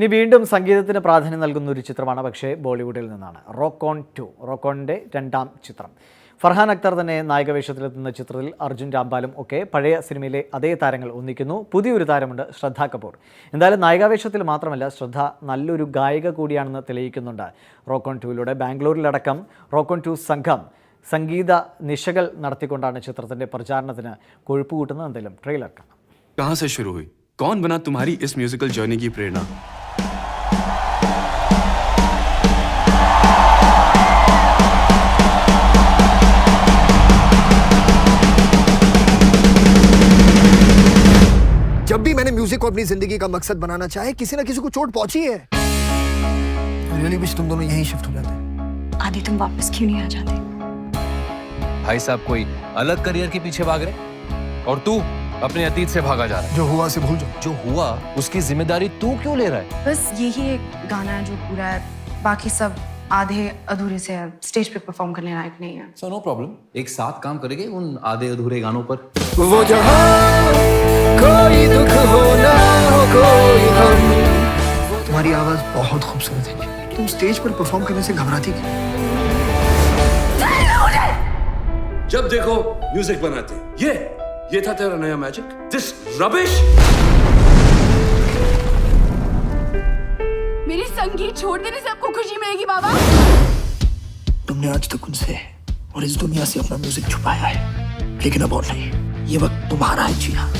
ഇനി വീണ്ടും സംഗീതത്തിന് പ്രാധാന്യം നൽകുന്ന ഒരു ചിത്രമാണ് പക്ഷേ ബോളിവുഡിൽ നിന്നാണ് റോക്കോൺ ടു റോക്കോണിൻ്റെ രണ്ടാം ചിത്രം ഫർഹാൻ അക്തർ തന്നെ നായകവേഷത്തിലെത്തുന്ന ചിത്രത്തിൽ അർജുൻ രാംപാലും ഒക്കെ പഴയ സിനിമയിലെ അതേ താരങ്ങൾ ഒന്നിക്കുന്നു പുതിയൊരു താരമുണ്ട് ശ്രദ്ധ കപൂർ എന്തായാലും നായികാവേഷത്തിൽ മാത്രമല്ല ശ്രദ്ധ നല്ലൊരു ഗായിക കൂടിയാണെന്ന് തെളിയിക്കുന്നുണ്ട് റോക്കോൺ ടുവിലൂടെ ബാംഗ്ലൂരിലടക്കം റോക്കോൺ ടു സംഘം സംഗീത നിശകൾ നടത്തിക്കൊണ്ടാണ് ചിത്രത്തിൻ്റെ പ്രചാരണത്തിന് കൊഴുപ്പ് കൂട്ടുന്നത് എന്തെങ്കിലും ട്രെയിലർ കാണാം कहाँ से शुरू हुई कौन बना तुम्हारी इस म्यूजिकल जर्नी की प्रेरणा को अपनी ज़िंदगी का मकसद बनाना चाहे किसी ना किसी को चोट पहुँची है रियली विश तुम दोनों यहीं शिफ्ट हो जाते आदि तुम वापस क्यों नहीं आ जाते? भाई साहब कोई अलग करियर के पीछे भाग रहे और तू अपने अतीत से भागा जा रहा है। जो हुआ से भूल जाओ। जो हुआ उसकी ज़िम्मेदारी तू क्यों ले रहा है? बस यही एक गाना है जो पूरा है। बाकी सब आधे अधूरे से है। स्टेज पे परफॉर्म करने लायक नहीं है। सो नो प्रॉब्लम एक साथ काम करेंगे उन आधे अधूरे गानों पर। वो जहाँ कोई दुख हो ना हो कोई गम तुम्हारी आवाज़ बहुत खूबसूरत है। तुम स्टेज पर परफॉर्म करने से घबराती क्यों? जब देखो म्यूज़िक बनाते। ये ये था तेरा नया मैजिक दिस रबिश मेरी संगीत छोड़ देने से आपको खुशी मिलेगी बाबा। तुमने आज तक उनसे और इस दुनिया से अपना म्यूज़िक छुपाया है। लेकिन अब और नहीं। ये वक्त तुम्हारा है जीना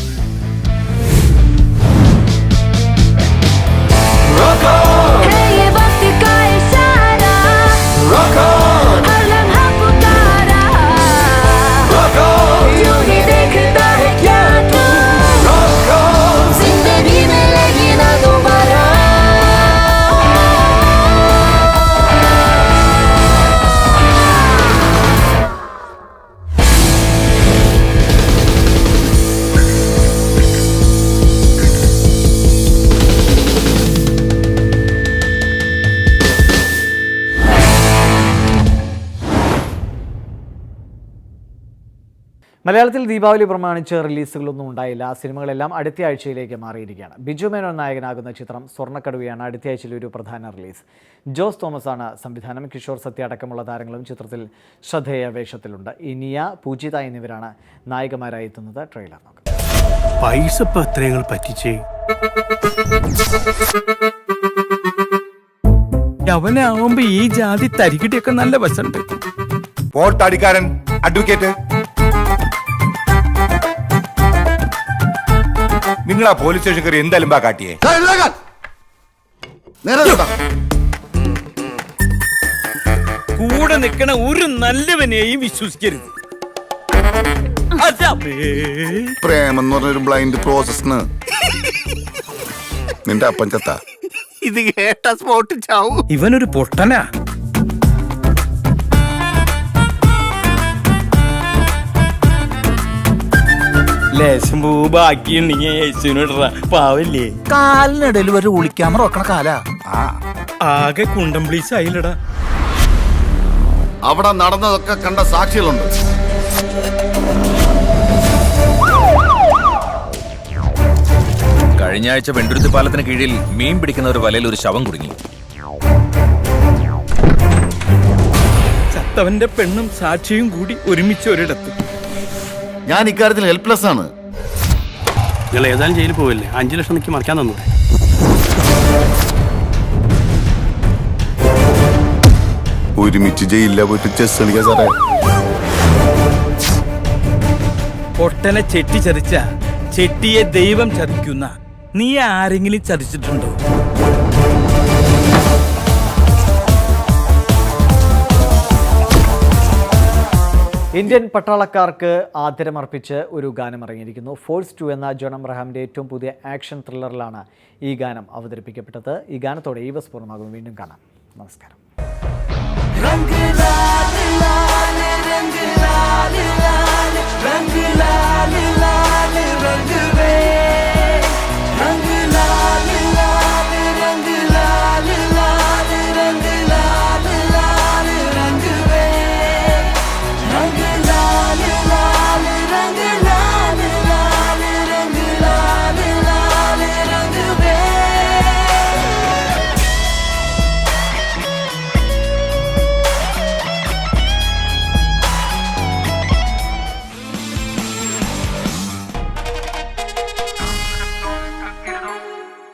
മലയാളത്തിൽ ദീപാവലി പ്രമാണിച്ച് റിലീസുകളൊന്നും ഉണ്ടായില്ല. സിനിമകളെല്ലാം അടുത്ത ആഴ്ചയിലേക്ക് മാറിയിരിക്കുകയാണ്. ബിജു മേനോൻ നായകനാകുന്ന ചിത്രം സ്വർണക്കടുവയാണ് അടുത്ത ആഴ്ചയിലെ ഒരു പ്രധാന റിലീസ്. ജോസ് തോമസ് ആണ് സംവിധാനം. കിഷോർ സത്യ അടക്കമുള്ള താരങ്ങളും ചിത്രത്തിൽ ശ്രദ്ധേയ വേഷത്തിലുണ്ട് ഇനിയ പൂജിത എന്നിവരാണ് നായികമാരായി എത്തുന്നത്. ട്രെയിലർ നോക്കാം. പൈസ പറ്റിച്ചേ? അവനാവുമ്പോ ഈ ജാതി തരികിടിയൊക്കെ നല്ല വശമുണ്ട്. അഡ്വക്കേറ്റ് നിങ്ങൾ ആ പോലീസ് സ്റ്റേഷൻ കയറി എന്തായാലും ബാ കാട്ടിയേ. കൂടെ നിൽക്കണ ഒരു നല്ലവനെയും വിശ്വസിക്കരുത്. പ്രേമെന്ന് പ്രേമം എന്ന് പറഞ്ഞൊരു ബ്ലൈൻഡ് പ്രോസസ് നിന്റെ അപ്പൻ ചത്ത. ഇത് കേട്ട സ്പോട്ട് ചാവും. ഇവനൊരു പൊട്ടനാ. ലേശം പൂ ബാക്കിയുണ്ടെങ്കിൽ യേശുവിനിട പാവല്ലേ? കാലിനിടയിൽ ഒരു ഒളിക്യാമറ വെക്കണ കാലാ. ആ. ആകെ കുണ്ടം പ്ലീസ് ആയില്ലടാ. അവിടെ നടന്നതൊക്കെ കണ്ട സാക്ഷികളുണ്ട്. കഴിഞ്ഞ ആഴ്ച വെണ്ടുരുത്തി പാലത്തിന് കീഴിൽ മീൻ പിടിക്കുന്ന ഒരു വലയിൽ ഒരു ശവം കുടുങ്ങി. ചത്തവന്റെ പെണ്ണും സാക്ഷിയും കൂടി ഒരുമിച്ച് ഒരിടത്ത്. ഞാൻ ഇക്കാര്യത്തിൽ ഹെൽപ്ലെസ് ആണ്. നിങ്ങൾ ഏതായാലും ജയിലിൽ പോവില്ലേ? അഞ്ചു ലക്ഷം നിൽക്കി മറിക്കാൻ തന്നു. ഒരുമിച്ച് ജയിലില്ല പോയിട്ട് ചെസ് കളിക്കാൻ സാറേ. പൊട്ടനെ ചെട്ടി ചതിച്ച ചെട്ടിയെ ദൈവം ചതിക്കുന്ന നീ ആരെങ്കിലും ചതിച്ചിട്ടുണ്ടോ? ഇന്ത്യൻ പട്ടാളക്കാർക്ക് ആദരമർപ്പിച്ച് ഒരു ഗാനം ഇറങ്ങിയിരിക്കുന്നു ഫോഴ്സ് ടു എന്ന ജോൺ അബ്രഹാമിന്റെ ഏറ്റവും പുതിയ ആക്ഷൻ ത്രില്ലറിലാണ് ഈ ഗാനം അവതരിപ്പിക്കപ്പെട്ടത്. ഈ ഗാനത്തോടെ ഈ ബസ് പൂർണമാകും. വീണ്ടും കാണാം. നമസ്കാരം.